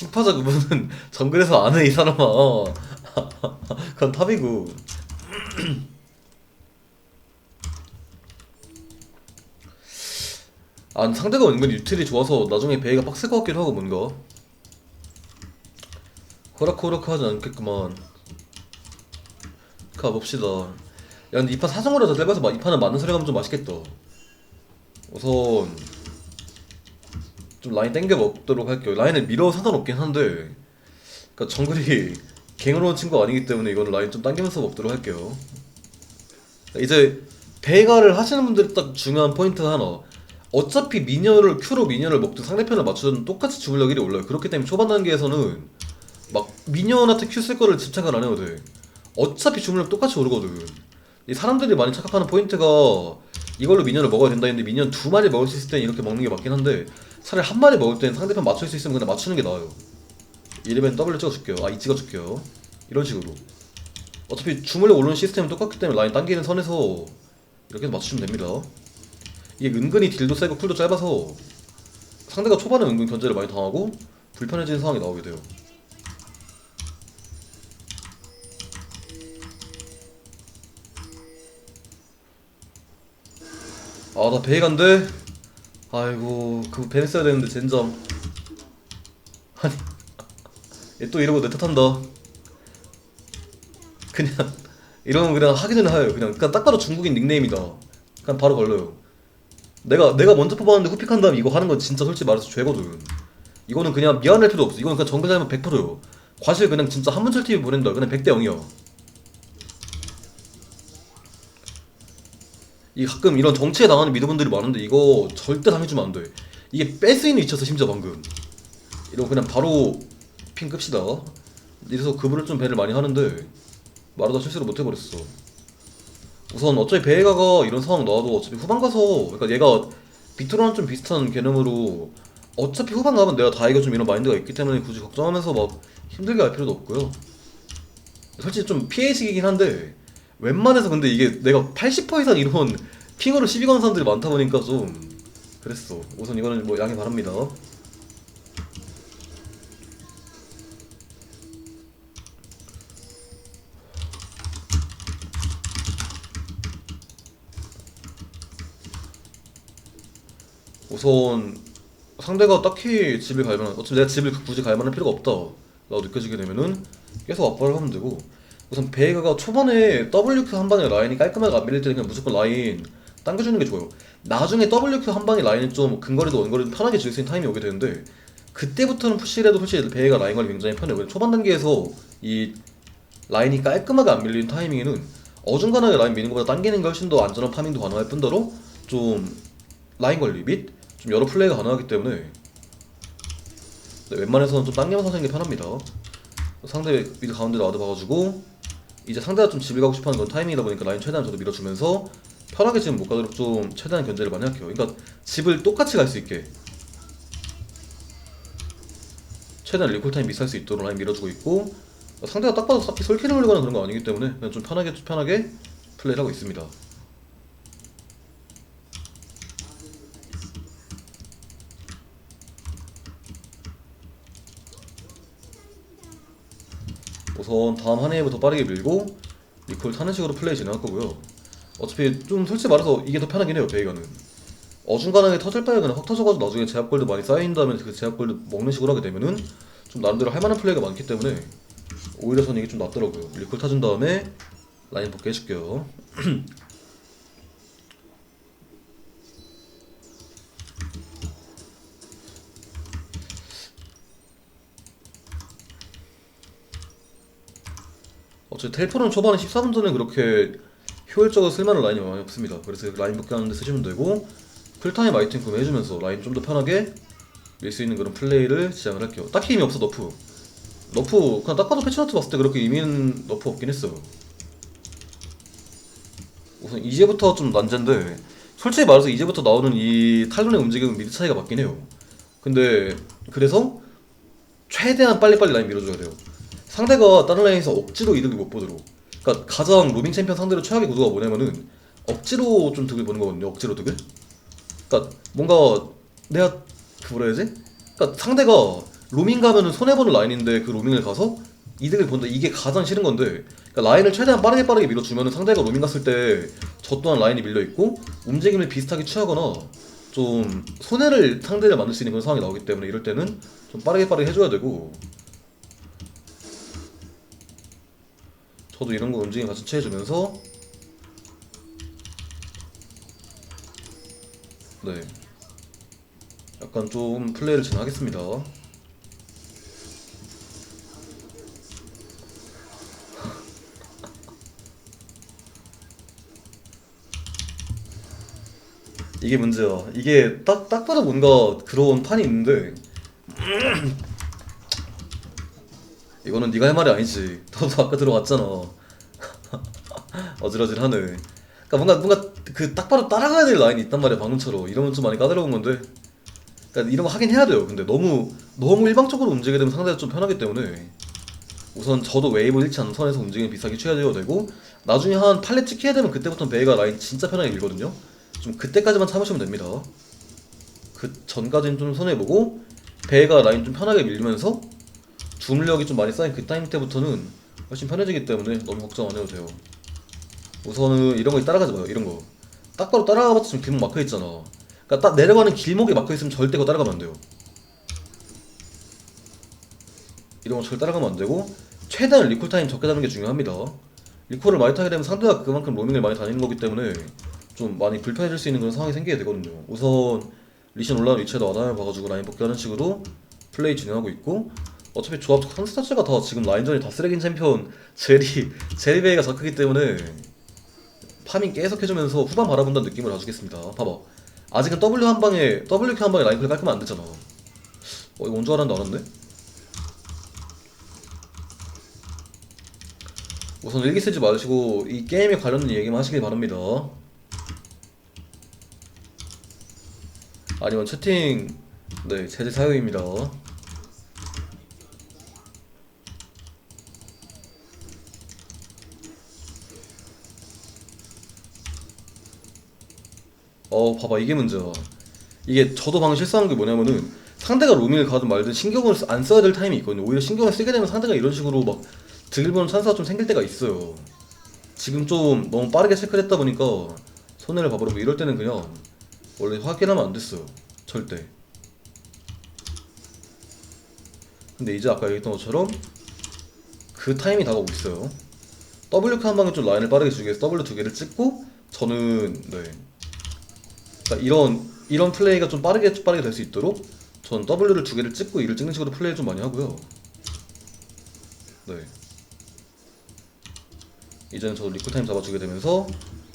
심파자 그분은 정글에서 아는 이 사람아. 그건 탑이고. 아 상대가 은근 유틸이 좋아서 나중에 베이가 빡셀 것 같기도 하고 뭔가. 호락호락 하지 않겠구만. 가봅시다. 야 근데 이 판 사정으로 더 짧아서 마- 이 판은 맞는 소리 가면 좀 맛있겠다. 우선 좀 라인 땡겨 먹도록 할게요. 라인을 밀어 상관없긴 한데 그니까 정글이 갱으로 온 친구가 아니기 때문에 이거는 라인 좀 당기면서 먹도록 할게요. 이제 배가를 하시는 분들이 딱 중요한 포인트 하나. 어차피 미녀를 큐로 미녀를 먹든 상대편을 맞추든 똑같이 주물력 1이 올라요. 그렇기 때문에 초반 단계에서는 막 미녀한테 큐 쓸 거를 집착을 안 해도 돼. 어차피 주물력 똑같이 오르거든. 이 사람들이 많이 착각하는 포인트가 이걸로 미녀를 먹어야 된다 했는데 미녀 두 마리 먹을 수 있을 땐 이렇게 먹는 게 맞긴 한데 차라리 한 마리 먹을 땐 상대편 맞출 수 있으면 그냥 맞추는 게 나아요. 이러면 W 찍어줄게요. 아 이 찍어줄게요. 이런 식으로. 어차피 주물력 오르는 시스템은 똑같기 때문에 라인 당기는 선에서 이렇게 해서 맞추시면 됩니다. 이게 은근히 딜도 세고 쿨도 짧아서 상대가 초반에 은근 견제를 많이 당하고 불편해지는 상황이 나오게 돼요. 아나 베이 간대 아이고 그거 벤 써야 되는데 젠장. 아니. 얘 또 이러고 내 탓한다. 그냥 이러면 그냥 하기 전에 하요. 그냥 그냥 딱 봐도 중국인 닉네임이다. 그냥 바로 걸려요. 내가 내가 먼저 뽑았는데 후픽한 다음 이거 하는 건 진짜 솔직히 말해서 죄거든. 이거는 그냥 미안할 필요 없어. 이거는 그냥 정글 잘면 100%요. 과실 그냥 진짜 한문철 TV 보낸다. 그냥 100대 0이야 이 가끔 이런 정치에 당하는 미드분들이 많은데 이거 절대 당해주면 안 돼. 이게 있는 위치였어 심지어 방금. 이러고 그냥 바로 핑 끕시다. 이래서 그분을 좀 배를 많이 하는데 말하다 실수로 못 해버렸어. 우선 어차피 베이가가 이런 상황 나와도 어차피 후반 가서 그러니까 얘가 빅토르랑 좀 비슷한 개념으로 어차피 후반 가면 내가 다 이겨 좀 이런 마인드가 있기 때문에 굳이 걱정하면서 막 힘들게 할 필요도 없고요. 솔직히 좀 피해식이긴 한데 웬만해서 근데 이게 내가 80% 이상 이런 핑으로 시비 거는 사람들이 많다 보니까 좀 그랬어. 우선 이거는 뭐 양해 바랍니다. 우선 상대가 딱히 집을 갈 만한 어차피 내가 집을 굳이 갈 만한 필요가 없다 라고 느껴지게 되면은 계속 압박을 하면 되고 우선 베이가가 초반에 WQ 한 방에 라인이 깔끔하게 안 밀릴 때는 그냥 무조건 라인 당겨주는 게 좋아요 나중에 WQ 한 방에 라인을 좀 근거리도 원거리도 편하게 줄수 있는 타임이 오게 되는데 그때부터는 푸시를 해도 솔직히 베이가 라인 관리 굉장히 편해요 초반 단계에서 이 라인이 깔끔하게 안 밀리는 타이밍에는 어중간하게 라인 미는 것보다 당기는 게 훨씬 더 안전한 파밍도 가능할 뿐더러 좀 라인 관리 및 좀 여러 플레이가 가능하기 때문에 네, 웬만해서는 좀 당기면서 하는 게 편합니다. 상대 미드 가운데 나와도 봐가지고 이제 상대가 좀 집을 가고 싶어하는 건 타이밍이다 보니까 라인 최대한 저도 밀어주면서 편하게 지금 못 가도록 좀 최대한 견제를 많이 할게요. 그러니까 집을 똑같이 갈 수 있게 최대한 리콜 타임 비쌀 수 있도록 라인 밀어주고 있고 상대가 딱 봐도 딱히 솔킬을 올리거나 그런 거 아니기 때문에 그냥 좀 편하게 편하게 플레이를 하고 있습니다. 우선 다음 한 회부터 빠르게 밀고 리콜 타는 식으로 플레이 진행할 거고요. 어차피 좀 솔직히 말해서 이게 더 편하긴 해요 베이가는. 어중간하게 터질 바에 그냥 확 터져가지고 나중에 제압골드 많이 쌓인 다음에 그 제압골드 먹는 식으로 하게 되면은 좀 나름대로 할 만한 플레이가 많기 때문에 오히려 저는 이게 좀 낫더라고요. 리콜 타준 다음에 라인 복귀 해줄게요. 어차피 텔포는 초반에 14분 전에 그렇게 효율적으로 쓸만한 라인이 많이 없습니다. 그래서 라인 복귀하는데 쓰시면 되고 풀타임 아이템 구매해주면서 라인 좀 더 편하게 밀 수 있는 그런 플레이를 지향을 할게요. 딱히 의미 없어 너프. 너프 그냥 딱 봐도 패치노트 봤을 때 그렇게 의미는 너프 없긴 했어요. 우선 이제부터 좀 난제인데 솔직히 말해서 이제부터 나오는 이 탈론의 움직임은 미드 차이가 맞긴 해요. 근데 그래서 최대한 빨리빨리 라인 밀어줘야 돼요. 상대가 다른 라인에서 억지로 이득을 못 보도록. 그러니까 가장 로밍 챔피언 상대로 최악의 구도가 뭐냐면은 억지로 좀 득을 보는 거거든요. 억지로 득을. 그러니까 뭔가 내가 그 뭐라 해야지? 그러니까 상대가 로밍 가면은 손해보는 라인인데 그 로밍을 가서 이득을 본다 이게 가장 싫은 건데 그러니까 라인을 최대한 빠르게 빠르게 밀어주면은 상대가 로밍 갔을 때 저 또한 라인이 밀려있고 움직임을 비슷하게 취하거나 좀 손해를 상대를 만들 수 있는 그런 상황이 나오기 때문에 이럴 때는 좀 빠르게 빠르게 해줘야 되고 저도 이런 거 움직임 같이 취해주면서 네. 약간 좀 플레이를 진행하겠습니다. 이게 문제야. 이게 딱, 딱 봐도 뭔가 그런 판이 있는데 이거는 네가 할 말이 아니지. 너도 아까 들어갔잖아. 어질어질하네. 그러니까 뭔가 뭔가 그딱 봐도 따라가야 될 라인이 있단 말이야 방금처럼. 이러면 좀 많이 까다로운 건데. 그러니까 이런 거 하긴 해야 돼요. 근데 너무 너무 일방적으로 움직이게 되면 상대가 좀 편하기 때문에. 우선 저도 웨이브 잃지 않는 선에서 움직임을 비슷하게 취해야 되고 나중에 한 팔레 찍혀야 되면 그때부터 베이가 라인 진짜 편하게 밀거든요. 좀 그때까지만 참으시면 됩니다. 그 전까지는 좀 손해보고 베이가 라인 좀 편하게 밀면서 주물력이 좀 많이 쌓인 그 타임 때부터는 훨씬 편해지기 때문에 너무 걱정 안 해도 돼요. 우선은 이런 거 따라가지 마요 이런 거딱 봐도 따라가봤자 지금 길목 막혀 있잖아. 그러니까 딱 내려가는 길목에 막혀 있으면 절대 그거 따라가면 안 돼요. 이런 거 절대 따라가면 안 되고 최대한 리콜 타임 적게 잡는 게 중요합니다. 리콜을 많이 타게 되면 상대가 그만큼 로밍을 많이 다니는 거기 때문에 좀 많이 불편해질 수 있는 그런 상황이 생기게 되거든요. 우선 리션 올라오는 위치에다 와닿을 봐가지고 라인 복귀하는 식으로 플레이 진행하고 있고 어차피 조합 선수 자체가 다 지금 라인전이 다 쓰레기인 챔피언 제리 제리베이가 더 크기 때문에 파밍 계속 해주면서 후반 바라본다는 느낌을 가지겠습니다. 봐봐. 아직은 W 한 방에 WQ 한 방에 라인클 깔끔면 안 되잖아. 어 이거 언제 알았는데 알았네? 우선 일기 쓰지 마시고 이 게임에 관련된 얘기만 하시길 바랍니다. 아니면 채팅 네 제재 사유입니다 어 봐봐 이게 문제야. 이게 저도 방금 실수한 게 뭐냐면은 상대가 로밍을 가든 말든 신경을 쓰- 안 써야 될 타임이 있거든요. 오히려 신경을 쓰게 되면 상대가 이런 식으로 막 드리블 찬스가 좀 생길 때가 있어요. 지금 좀 너무 빠르게 체크를 했다 보니까 손해를 봐버리고 이럴 때는 그냥 원래 확인하면 안 됐어요. 절대. 근데 이제 아까 얘기했던 것처럼 그 타임이 다가오고 있어요. WK 한 방에 좀 라인을 빠르게 주기 위해서 W 두 개를 찍고 저는 네 그러니까 이런 이런 플레이가 좀 빠르게 빠르게 될 수 있도록 전 W를 두 개를 찍고 이를 찍는 식으로 플레이 좀 많이 하고요. 네. 이제는 저도 리콜 타임 잡아주게 되면서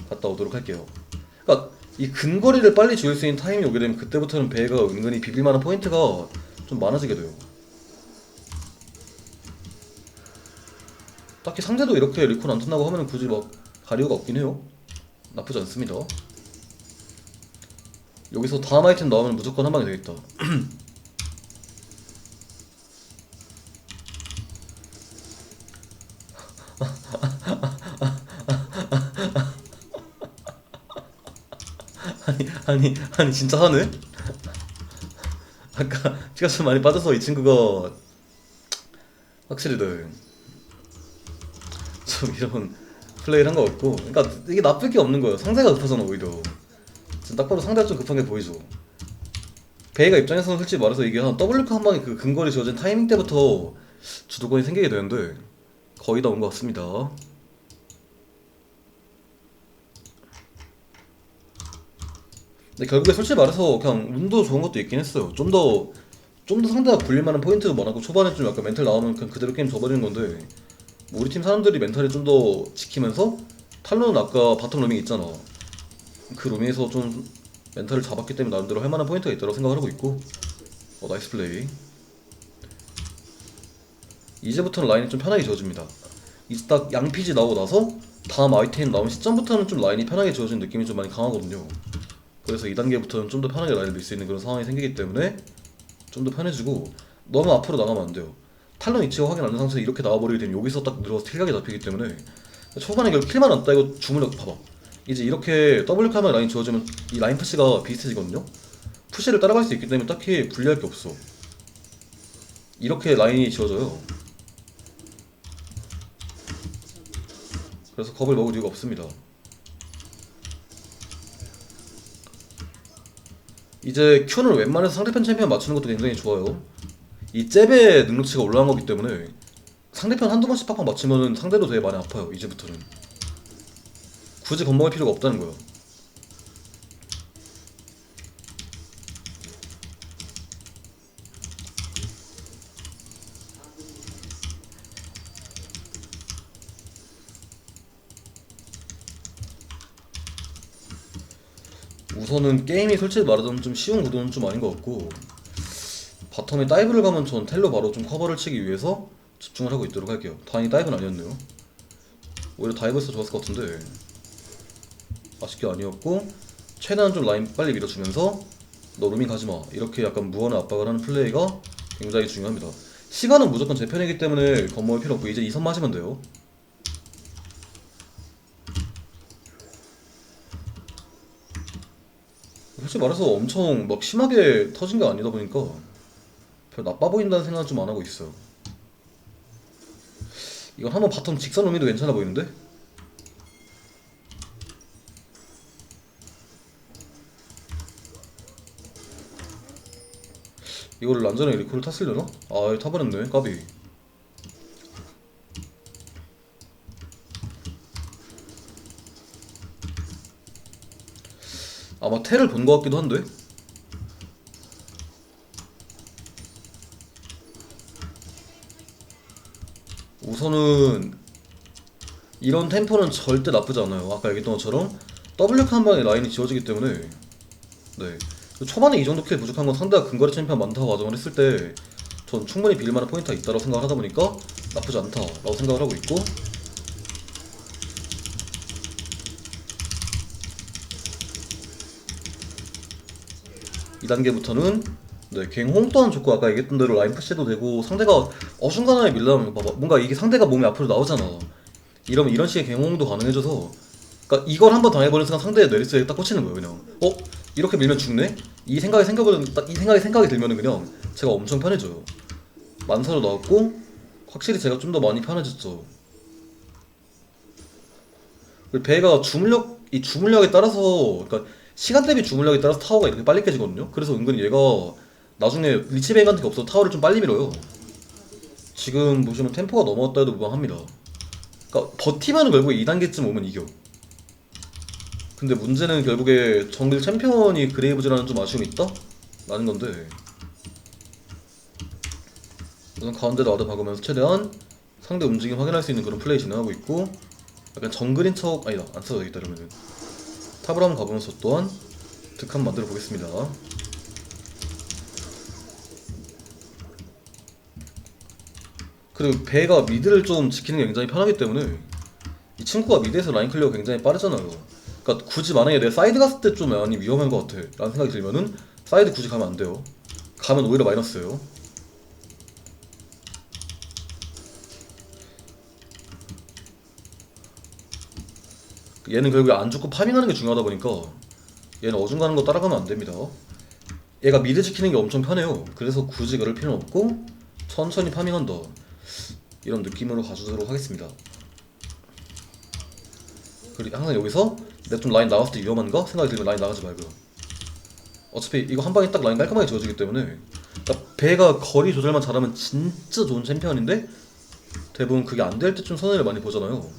갔다 오도록 할게요. 그러니까 이 근거리를 빨리 죽일 수 있는 타임이 오게 되면 그때부터는 배가 은근히 비빌만한 포인트가 좀 많아지게 돼요. 딱히 상대도 이렇게 리콜 안 튼다고 하면 굳이 막 가리오가 없긴 해요. 나쁘지 않습니다. 여기서 다음 아이템 나오면 무조건 한 방에 되겠다. 아니 아니 아니 진짜 하네? 아까 피가 좀 많이 빠져서 이 친구가 확실히 네. 좀 이런 플레이를 한것 같고 그러니까 이게 나쁠 게 없는 거예요 상대가 급하잖아 오히려 지금 딱 봐도 상대가 좀 급한 게 보이죠. 베이가 입장에서는 솔직히 말해서 이게 한 WK 한 방에 그 근거리 지어진 타이밍 때부터 주도권이 생기게 되는데 거의 다 온 것 같습니다. 근데 결국에 솔직히 말해서 그냥 운도 좋은 것도 있긴 했어요. 좀 더 좀 더 상대가 굴릴 만한 포인트도 많았고 초반에 좀 약간 멘탈 나오면 그냥 그대로 게임 져버리는 건데 뭐 우리 팀 사람들이 멘탈이 좀 더 지키면서 탈론은 아까 바텀 로밍 있잖아. 그 로밍에서 좀 멘탈을 잡았기 때문에 나름대로 할 만한 포인트가 있다고 생각을 하고 있고. 어 나이스 플레이. 이제부터는 라인이 좀 편하게 지어집니다. 이제 딱 양피지 나오고 나서 다음 아이템 나온 시점부터는 좀 라인이 편하게 지어진 느낌이 좀 많이 강하거든요. 그래서 2단계부터는 좀 더 편하게 라인을 밀 수 있는 그런 상황이 생기기 때문에 좀 더 편해지고 너무 앞으로 나가면 안 돼요. 탈론 위치가 확인 안 된 상태에서 이렇게 나와버리게 되면 여기서 딱 들어가서 킬각이 잡히기 때문에 초반에 결국 킬만 안 따이고 주물력 봐봐 이제 이렇게 W 카메라 라인 지어주면 이 라인 푸시가 비슷해지거든요 푸시를 따라갈 수 있기 때문에 딱히 불리할 게 없어 이렇게 라인이 지어져요. 그래서 겁을 먹을 이유가 없습니다. 이제 Q는 웬만해서 상대편 챔피언 맞추는 것도 굉장히 좋아요. 이 잽의 능력치가 올라간 거기 때문에 상대편 한두 번씩 팍팍 맞추면 상대도 되게 많이 아파요. 이제부터는. 굳이 겁먹을 필요가 없다는 거예요. 우선은 게임이 솔직히 말하자면 좀 쉬운 구도는 좀 아닌 것 같고 바텀에 다이브를 가면 전 텔로 바로 좀 커버를 치기 위해서 집중을 하고 있도록 할게요. 다행히 다이브는 아니었네요. 오히려 다이브에서 좋았을 것 같은데 아쉽게 아니었고 최대한 좀 라인 빨리 밀어주면서 너 루밍 가지마 이렇게 약간 무언의 압박을 하는 플레이가 굉장히 중요합니다 시간은 무조건 제 편이기 때문에 겁먹을 필요 없고 이제 2선 맞으면 돼요 솔직히 말해서 엄청 막 심하게 터진 게 아니다 보니까 별 나빠 보인다는 생각은 좀 안 하고 있어요. 이건 한번 바텀 직선 로밍도 괜찮아 보이는데? 이거를 란전에 리콜을 탔으려나? 아, 타버렸네, 까비. 아마 테를 본 것 같기도 한데? 우선은 이런 템포는 절대 나쁘지 않아요. 아까 얘기했던 것처럼 W 한 방에 라인이 지워지기 때문에 네 초반에 이 정도 킬 부족한 건 상대가 근거리 챔피언 많다고 가정을 했을 때 전 충분히 빌 만한 포인트가 있다고 생각을 하다 보니까 나쁘지 않다라고 생각을 하고 있고. 이 단계부터는 네, 갱홍 또한 좋고 아까 얘기했던 대로 라인 푸시도 되고 상대가 어중간하게 밀려면 봐봐. 뭔가 이게 상대가 몸이 앞으로 나오잖아. 이러면 이런 식의 갱홍도 가능해져서 그러니까 이걸 한번 당해버린 순간 상대의 뇌리스에 딱 꽂히는 거예요 그냥. 어? 이렇게 밀면 죽네? 이 생각이 생각을 딱이 생각이 생각이 들면은 그냥 제가 엄청 편해져요 만사로 나왔고 확실히 제가 좀 더 많이 편해졌죠 그리고 배가 주물력 이 주물력에 따라서 그러니까 시간 대비 주물력에 따라서 타워가 이렇게 빨리 깨지거든요. 그래서 은근히 얘가 나중에 리치베인 같은 게 없어도 타워를 좀 빨리 밀어요. 지금 보시면 템포가 넘어왔다 해도 무방합니다. 그러니까 버티면 결국에 2단계쯤 오면 이겨. 근데 문제는 결국에 정글 챔피언이 그레이브즈라는 좀 아쉬움이 있다? 라는 건데. 우선 가운데도 와드 박으면서 최대한 상대 움직임 확인할 수 있는 그런 플레이 진행하고 있고 약간 정글인 척 아니다 안 써도 되겠다 이러면은. 탑을 한번 가보면서 또한 득한 만들어 보겠습니다. 그리고 배가 미드를 좀 지키는 게 굉장히 편하기 때문에 이 친구가 미드에서 라인 클리어가 굉장히 빠르잖아요 그러니까 굳이 만약에 내가 사이드 갔을 때 좀 많이 위험한 것 같아 라는 생각이 들면은 사이드 굳이 가면 안 돼요 가면 오히려 마이너스예요 얘는 결국에 안 죽고 파밍하는 게 중요하다 보니까 얘는 어중가는 거 따라가면 안 됩니다. 얘가 미드 지키는 게 엄청 편해요. 그래서 굳이 그럴 필요는 없고 천천히 파밍한다. 이런 느낌으로 가주도록 하겠습니다. 그리고 항상 여기서 내가 좀 라인 나갔을 때 위험한가? 생각이 들면 라인 나가지 말고요. 어차피 이거 한 방에 딱 라인 깔끔하게 지워지기 때문에 그러니까 배가 거리 조절만 잘하면 진짜 좋은 챔피언인데 대부분 그게 안 될때좀 손해를 많이 보잖아요.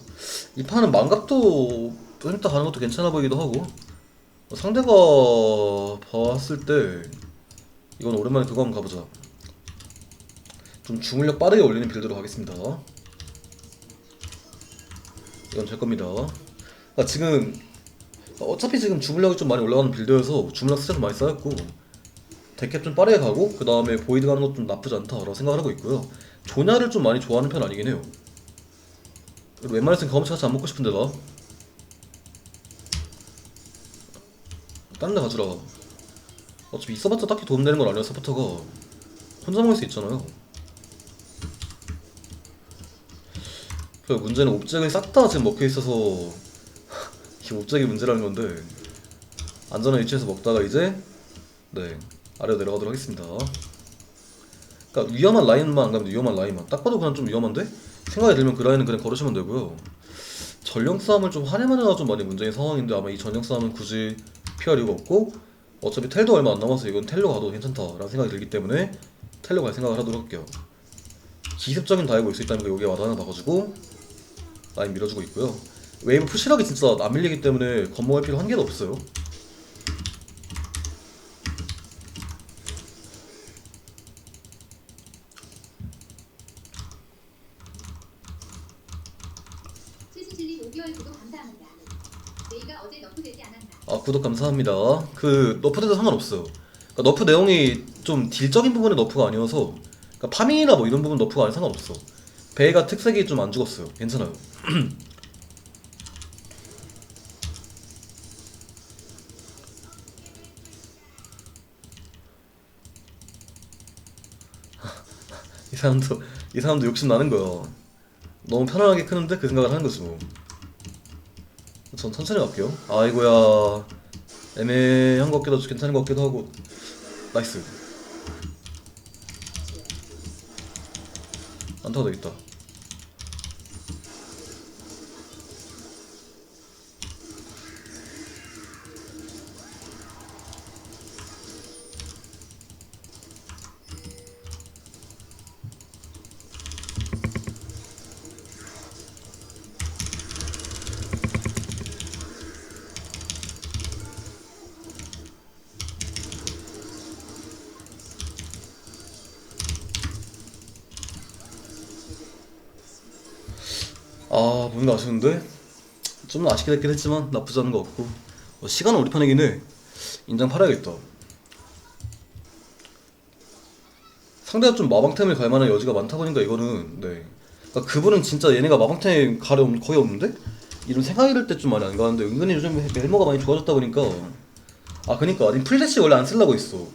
이 판은 망각도 좀 이따 가는 것도 괜찮아 보이기도 하고 상대가 봤을 때 이건 오랜만에 그거 한번 가보자. 좀 주물력 빠르게 올리는 빌드로 가겠습니다. 이건 제 겁니다. 아, 지금 어차피 지금 주물력이 좀 많이 올라가는 빌드여서 주물력 스트레스 많이 쌓였고 데캡 좀 빠르게 가고 그 다음에 보이드 가는 것도 좀 나쁘지 않다라고 생각을 하고 있고요. 조냐를 좀 많이 좋아하는 편 아니긴 해요. 웬만해서는 경험치 안 먹고 싶은데 나 다른 데 가주라 어차피 있어봤자 딱히 도움되는 건 아니야 서포터가 혼자 먹을 수 있잖아요 그 문제는 옵젝을 싹다 지금 먹혀 있어서 이게 옵젝이 문제라는 건데 안전한 위치에서 먹다가 이제 네 아래로 내려가도록 하겠습니다. 그러니까 위험한 라인만 안 가면 돼, 위험한 라인만. 딱 봐도 그냥 좀 위험한데? 생각이 들면 그 라인은 그냥 걸으시면 되고요. 전령 싸움을 좀 하려면 좀 많이 문제인 상황인데 아마 이 전령 싸움은 굳이 피할 이유가 없고 어차피 텔도 얼마 안 남아서 이건 텔로 가도 괜찮다라는 생각이 들기 때문에 텔로 갈 생각을 하도록 할게요. 기습적인 다이브 올수 있다는 거 여기에 와드 하나 박아주고 라인 밀어주고 있고요 웨이브 푸시락이 진짜 안 밀리기 때문에 겁먹을 필요 한 개도 없어요 최순실님 5개월 구독 감사합니다. 내일가 어제 너프되지 않았나? 아 구독 감사합니다. 그 너프돼도 상관없어요. 그러니까 너프 내용이 좀 딜적인 부분의 너프가 아니어서 그러니까 파밍이나 뭐 이런 부분 너프가 아니 상관없어. 베이가 특색이 좀 안 죽었어요. 괜찮아요. 사람도 이 사람도 욕심 나는 거야. 너무 편안하게 크는데 그 생각을 하는 거지 뭐. 전 천천히 갈게요. 아이고야. 애매한 것 같기도 하고 괜찮은 것 같기도 하고. 나이스. 안 타도 되겠다. 아 뭔가 아쉬운데? 좀 아쉽게 됐긴 했지만 나쁘지 않은 것 같고 어, 시간은 우리 편이긴 해. 인장 팔아야겠다. 상대가 좀 마방템을 갈 만한 여지가 많다 보니까 이거는 네. 그러니까 그분은 진짜 얘네가 마방템 가려 없- 거의 없는데? 이런 생각이 들 때 좀 많이 안 가는데 은근히 요즘 멜모가 많이 좋아졌다 보니까. 아 그니까. 아니 플래시 원래 안 쓰려고 했어.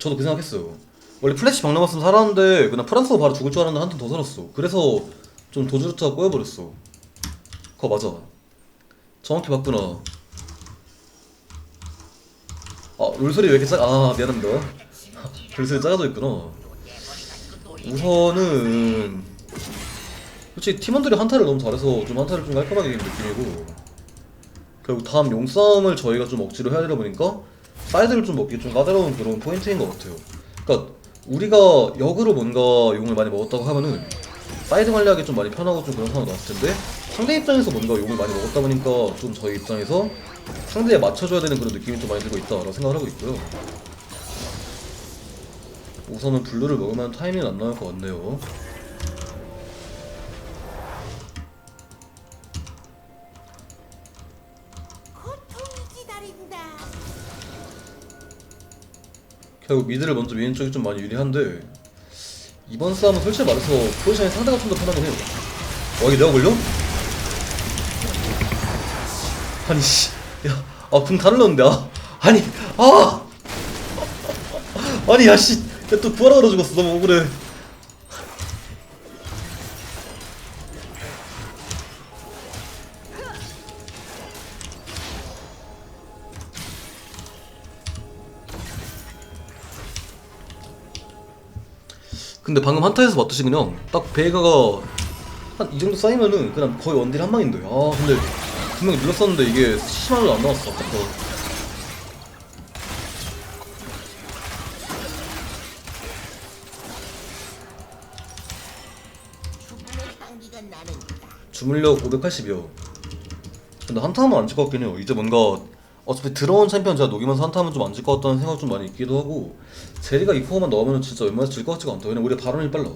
저도 그 생각했어요. 원래 플래시 방 남았으면 살았는데 그냥 프랑스가 바로 죽을 줄 알았는데 한 턴 더 살았어. 그래서 좀 도주루트가 꼬여버렸어 그거 맞아. 정확히 봤구나. 아 롤소리 왜 이렇게 작.. 아 미안합니다. 롤소리 작아져 있구나. 우선은 솔직히 팀원들이 한타를 너무 잘해서 좀 한타를 좀 깔끔하게 이긴 느낌이고 결국 다음 용싸움을 저희가 좀 억지로 해야 되다 보니까 사이드를 좀 먹기 좀 까다로운 그런 포인트인 것 같아요. 그러니까 우리가 역으로 뭔가 용을 많이 먹었다고 하면은 사이드 관리하기 좀 많이 편하고 좀 그런 상황이 나왔을 텐데 상대 입장에서 뭔가 용을 많이 먹었다 보니까 좀 저희 입장에서 상대에 맞춰줘야 되는 그런 느낌이 좀 많이 들고 있다라고 생각을 하고 있고요 우선은 블루를 먹으면 타이밍이 안 나올 것 같네요. 결국 미드를 먼저 미는 쪽이 좀 많이 유리한데 이번 싸움은 솔직히 말해서 포지션이 상대가 좀 더 편하긴 해요 와 이게 내가 걸려? 아니 씨 야, 아, 궁 다 눌렀는데, 아. 아니, 아! 아니, 야, 씨. 야, 또 부활하러 죽었어. 너무 억울해. 근데 방금 한타에서 봤듯이 그냥 딱 베이가가 한 이 정도 쌓이면은 그냥 거의 원딜 한 방인데 아 근데 분명히 눌렀었는데 이게 CC만으로 안 나왔어. 나는구나. 주물력 580이요. 근데 한타하면 안질것 같긴 해요. 이제 뭔가 어차피 들어온 챔피언 제가 녹이면서 한타하면 좀 안 질 것 같다는 생각 좀 많이 있기도 하고 제리가 이 코어만 넣으면 진짜 웬만해서 질 것 같지가 않다. 왜냐면 우리가 발언이 빨라.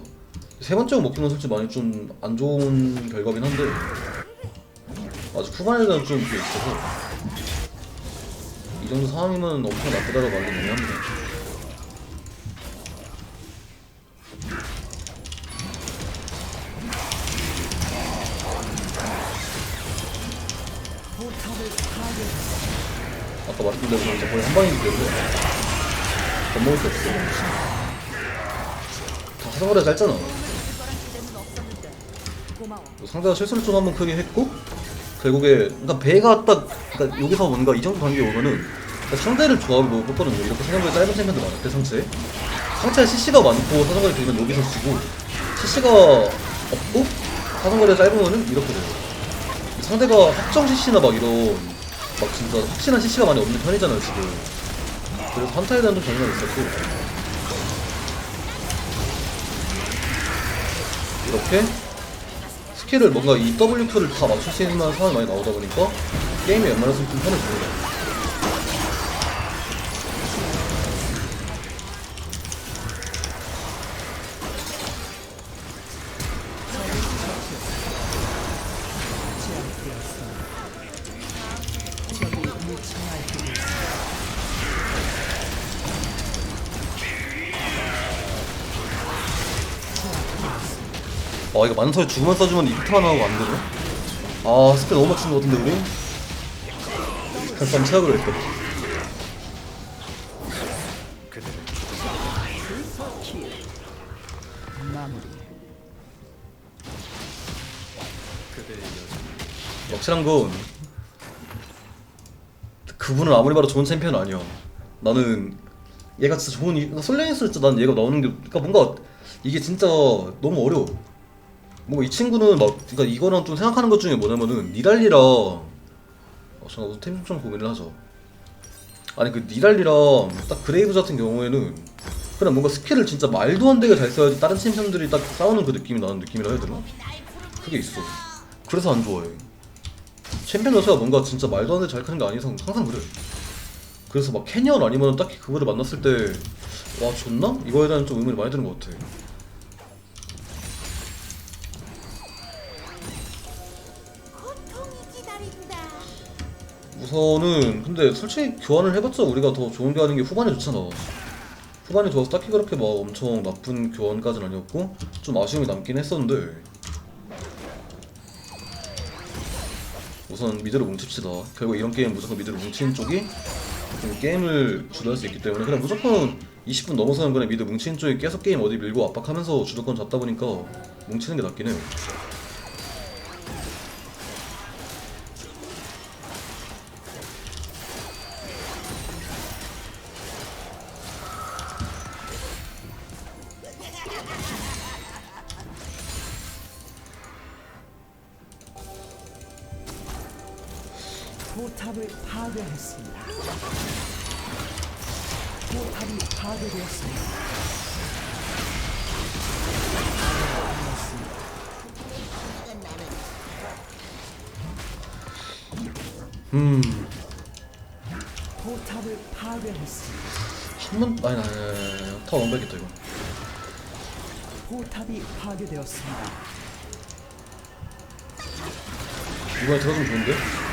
세 번째 먹히면 솔직히 많이 좀 안 좋은 결과긴 한데 아직 후반에는 좀 있어서 이 정도 상황이면 엄청 나쁘다고 말도 많이 합니다. 아까 말했던 대로 거의 한 방이기 때문에 겁먹을 게 없어 다 사정거리가 짧잖아. 뭐 상대가 실수를 좀 한번 크게 했고 결국에 그러니까 배가 딱 그러니까 여기서 뭔가 이 정도 단계 오면은 그러니까 상대를 조합을 못 봤거든요. 이렇게 생각보다 짧은 챔피언들 많았대 상체. 상체에 CC가 많고 사정거리 길면 여기서 지고 CC가 없고 사정거리가 짧으면은 이렇게 돼요. 상대가 확정 CC나 막 이런 막 진짜 확실한 CC가 많이 없는 편이잖아요 지금. 그래서 한타에 대한 좀 자신감이 있었고. 이렇게 스킬을 뭔가 이 WQ를 다 맞출 수 있는 상황이 많이 나오다 보니까 게임이 웬만해서는 좀 편해집니다 아이 거 만서에 주만 써주면 이트만 하고 안 되네? 아 스킬 너무 맞춘 것 같은데 우리? 한번 체력으로 했다 확실한 건 그분은 아무리 봐도 좋은 챔피언 아니야. 나는 얘가 진짜 좋은 이- 솔랭에서 진짜 난 얘가 나오는 게 그러니까 뭔가 이게 진짜 너무 어려워 뭔가 이 친구는 막 그러니까 이거랑 좀 생각하는 것 중에 뭐냐면은 니달리랑 어, 잠깐 우선 템 좀 고민을 하자 아니 그 니달리랑 딱 그레이브 같은 경우에는 그냥 뭔가 스킬을 진짜 말도 안 되게 잘 써야지 다른 챔피언들이 딱 싸우는 그 느낌이 나는 느낌이라 해야 되나? 그게 있어. 그래서 안 좋아해. 챔피언 여자가 뭔가 진짜 말도 안 되게 잘 크는 게 이상 항상 그래. 그래서 막 캐니언 아니면 딱히 그거를 만났을 때 와 좋나? 이거에 대한 좀 의문이 많이 드는 것 같아 우선은 근데 솔직히 교환을 해봤자 우리가 더 좋은 게 하는 게 후반에 좋잖아. 후반에 좋아서 딱히 그렇게 막 엄청 나쁜 교환까지는 아니었고 좀 아쉬움이 남긴 했었는데 우선 미드를 뭉칩시다. 결국 이런 게임 무조건 미드를 뭉치는 쪽이 좀 게임을 주도할 수 있기 때문에 그냥 무조건 20분 넘어서는 그냥 미드 뭉치는 쪽이 계속 게임 어디 밀고 압박하면서 주도권 잡다 보니까 뭉치는 게 낫긴 해요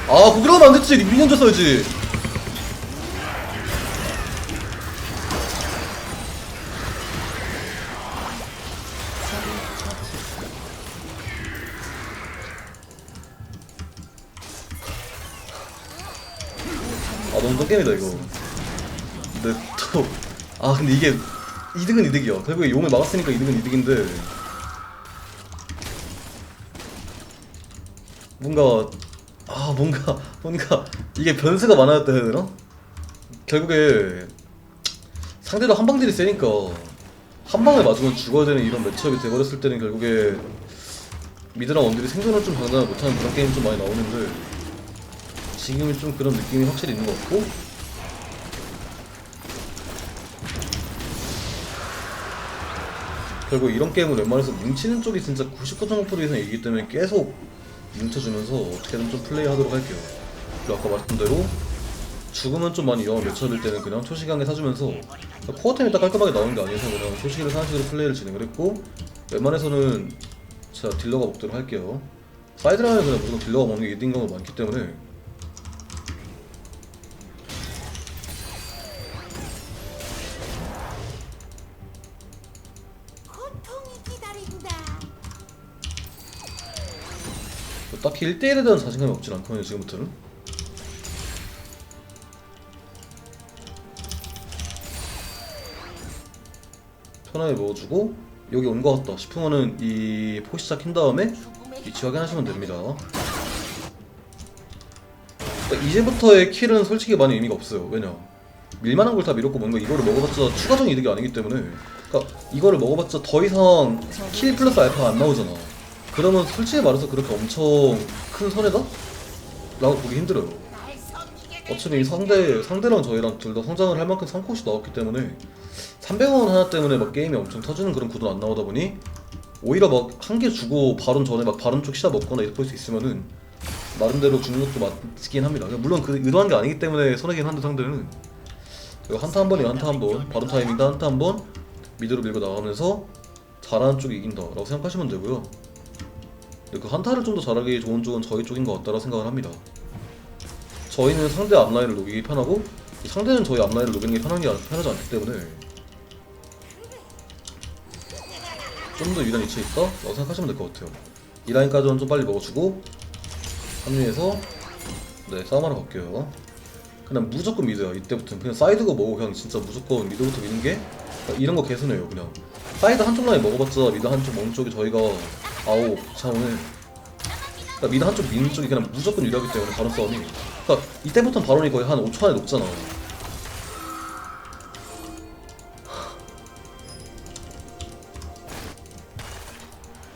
아 거기로 가면 안 됐지. 미니언 줬어야지 아 너무 똥게임이다 이거. 근데 또아 근데 이게 이득은 이득이야. 결국에 용을 막았으니까 이득은 이득인데. 뭔가 아 뭔가 뭔가 이게 변수가 많아졌다 해야 되나? 결국에 상대로 한 방들이 세니까 한 방을 맞으면 죽어야 되는 이런 매치업이 돼버렸을 때는 결국에 미드랑 원딜이 생존을 좀 장담을 못하는 그런 게임이 좀 많이 나오는데 지금은 좀 그런 느낌이 확실히 있는 것 같고 결국 이런 게임은 웬만해서 뭉치는 쪽이 진짜 99.5% 이상 이기 때문에 계속 뭉쳐주면서 어떻게든 좀 플레이하도록 할게요. 그리고 아까 말했던 대로 죽으면 좀 많이 위험한 매치업일 때는 그냥 초시간에 사주면서 코어템이 딱 깔끔하게 나오는 게 아니어서 그냥 초시기를 사는 식으로 플레이를 진행을 했고 웬만해서는 제가 딜러가 먹도록 할게요. 사이드라인은 그냥 무조건 딜러가 먹는 게 이득인 경우가 많기 때문에 딱히 1대1에 대한 자신감이 없진 않거든요 지금부터는. 편하게 먹어주고 여기 온 것 같다 싶으면은 이 포시자 킨 다음에 위치 확인하시면 됩니다. 그러니까 이제부터의 킬은 솔직히 많이 의미가 없어요. 왜냐? 밀만한 걸 다 밀었고 뭔가 이거를 먹어봤자 추가적인 이득이 아니기 때문에. 그러니까 이거를 먹어봤자 더 이상 킬 플러스 알파가 안 나오잖아. 그러면 솔직히 말해서 그렇게 엄청 큰 손해다? 라고 보기 힘들어요. 어차피 상대 상대랑 저희랑 둘 다 성장을 할 만큼 상코시 나왔기 때문에 300원 하나 때문에 막 게임이 엄청 터지는 그런 구도 안 나오다 보니 오히려 막 한 개 주고 바론 전에 막 바론 쪽 시야 먹거나 이럴 수 있으면은 나름대로 주는 것도 맞긴 합니다. 물론 그 의도한 게 아니기 때문에 손해긴 한데 상대는 한타 한 번이 한타 한 번, 바론 타이밍도 한타 한 번 미드로 밀고 나가면서 잘하는 쪽이 이긴다라고 생각하시면 되고요. 근데 그 한타를 좀 더 잘하기 좋은 쪽은 저희 쪽인 것 같다고 생각을 합니다. 저희는 상대 앞라인을 녹이기 편하고 상대는 저희 앞라인을 녹이는 게 편한 게 편하지 않기 때문에 좀 더 유리한 위치에 있다? 라고 생각하시면 될 것 같아요. 이 라인까지는 좀 빨리 먹어주고 합류해서 네 싸움하러 갈게요. 그냥 무조건 미드야 이때부터는. 그냥 사이드가 뭐고 그냥 진짜 무조건 미드부터 미는 게? 이런 거 개선해요 그냥. 사이드 한쪽 라인 먹어봤자 미드 한쪽 먹는 쪽이 저희가 아오 차오는 그러니까 미드 한쪽 미는 쪽이 그냥 무조건 유리하기 때문에 바론 싸움이. 그러니까 이때부터는 바론이 거의 한 5초 안에 녹잖아.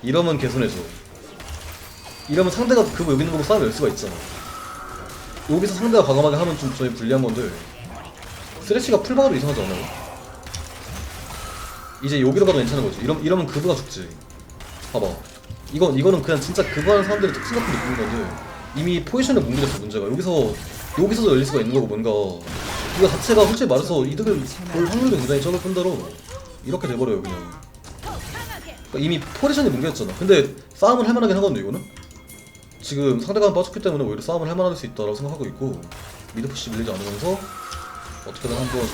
이러면 개선해줘 이러면 상대가 그거 여기 있는 거 보고 싸움 열 수가 있잖아. 여기서 상대가 과감하게 하면 좀 저희 불리한 건데 쓰레쉬가 풀박아도 이상하지 않아요? 이제 여기로 가도 괜찮은 거지. 이러, 이러면 그브가 죽지. 봐봐 이거, 이거는 그냥 진짜 그브 하는 사람들의 특징 같은 느낌인 건데 이미 포지션을 뭉개졌어 문제가. 여기서 여기서도 열릴 수가 있는 거고 뭔가. 이거 자체가 솔직히 말해서 이득을 볼 확률도 굉장히 적을 뿐더러 이렇게 돼버려요 그냥. 그러니까 이미 포지션이 뭉개졌잖아. 근데 싸움을 할 만하긴 하거든요 이거는. 지금 상대가 빠졌기 때문에 오히려 싸움을 할 만할 수 있다고 생각하고 있고 미드푸시 밀리지 않으면서 어떻게든 한번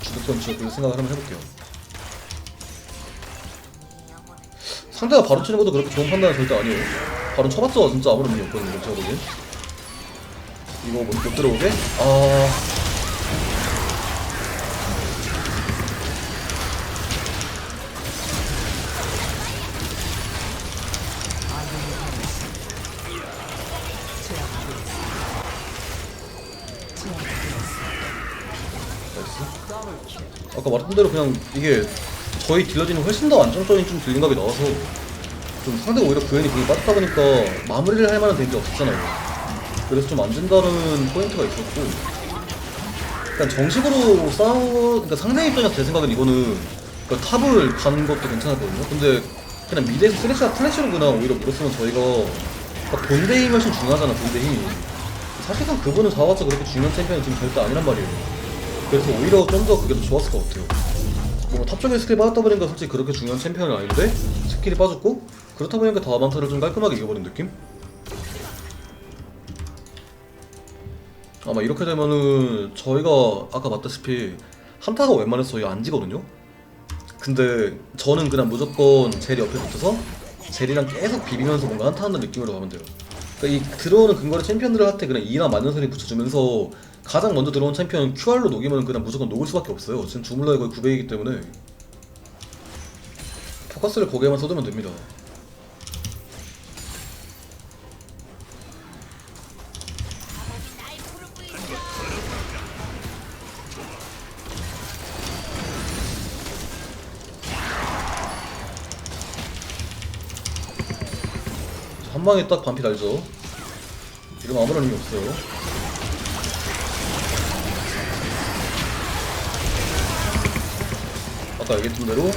주도권 지역을 생각을 한번 해볼게요 상대가 바로 치는 것도 그렇게 좋은 판단은 절대 아니에요. 바로 쳐봤자 진짜. 아무런 의미 없거든요 제가 보기엔. 이거 못, 못 들어오게? 아... 아까 말했던 대로 그냥 이게 저희 딜러진이 훨씬 더 안정적인 좀 딜링각이 나와서 좀 상대가 오히려 그앤이 공이 빠졌다 보니까 마무리를 할 만한 데미지 없었잖아요. 그래서 좀 안 된다는 포인트가 있었고 그러니까 정식으로 싸우 그러니까 상대 입장에서 제 생각엔 이거는 그러니까 탑을 가는 것도 괜찮았거든요. 근데 그냥 미드에서 스레시가 플래시로 그냥 오히려 물었으면 저희가 그러니까 본대 힘이 훨씬 중요하잖아 본대 힘이. 사실상 그분은 잡아봤자 그렇게 중요한 챔피언이 지금 절대 아니란 말이에요. 그래서 오히려 좀 더 그게 더 좋았을 것 같아요 뭔가 탑 쪽에 스킬 빠졌다 보니까 솔직히 그렇게 중요한 챔피언은 아닌데 스킬이 빠졌고 그렇다 보니까 다만타를 좀 깔끔하게 이겨버린 느낌? 아마 이렇게 되면은 저희가 아까 봤다시피 한타가 웬만해서 저희 안 지거든요? 근데 저는 그냥 무조건 젤이 옆에 붙어서 젤이랑 계속 비비면서 뭔가 한타하는 느낌으로 가면 돼요 그러니까 이 들어오는 할때 그냥 E나 맞는 소리 붙여주면서 가장 먼저 들어온 챔피언 QR로 녹이면 그냥 무조건 녹을 수밖에 없어요. 지금 주물러의 거의 900이기 때문에. 포커스를 거기에만 쏟으면 됩니다. 한 방에 딱 반피 날죠. 이러면 아무런 의미 없어요 아까 얘기했던 대로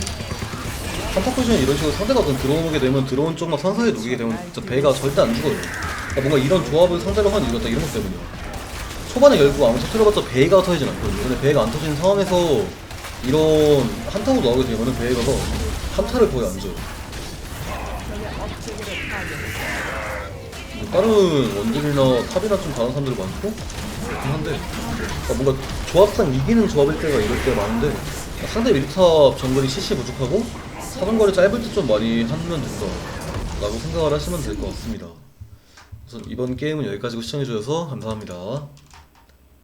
한타 포지션 이런 식으로 상대가 좀 들어오게 되면 들어온 쪽만 상사에 녹이게 되면 진짜 배가 절대 안 죽어요. 그러니까 뭔가 이런 조합을 상대로 하는 이유가 딱 이런 것 때문이야 초반에 결국 아무 터트려봤자 배가 터지진 않거든요. 근데 배가 안 터지는 상황에서 이런 한타로 나오게 되면은 배가 한타를 거의 안 줘요. 뭐 다른 원딜이나 탑이나 좀 다른 사람들이 많고? 그렇긴 한데. 그러니까 뭔가 조합상 이기는 조합일 때가 이럴 때가 많은데 상대 미드탑 정글이 CC 부족하고 사정거리 짧을 때 좀 많이 하면 된다 라고 생각을 하시면 될 것 같습니다. 그래서 이번 게임은 여기까지고 시청해주셔서 감사합니다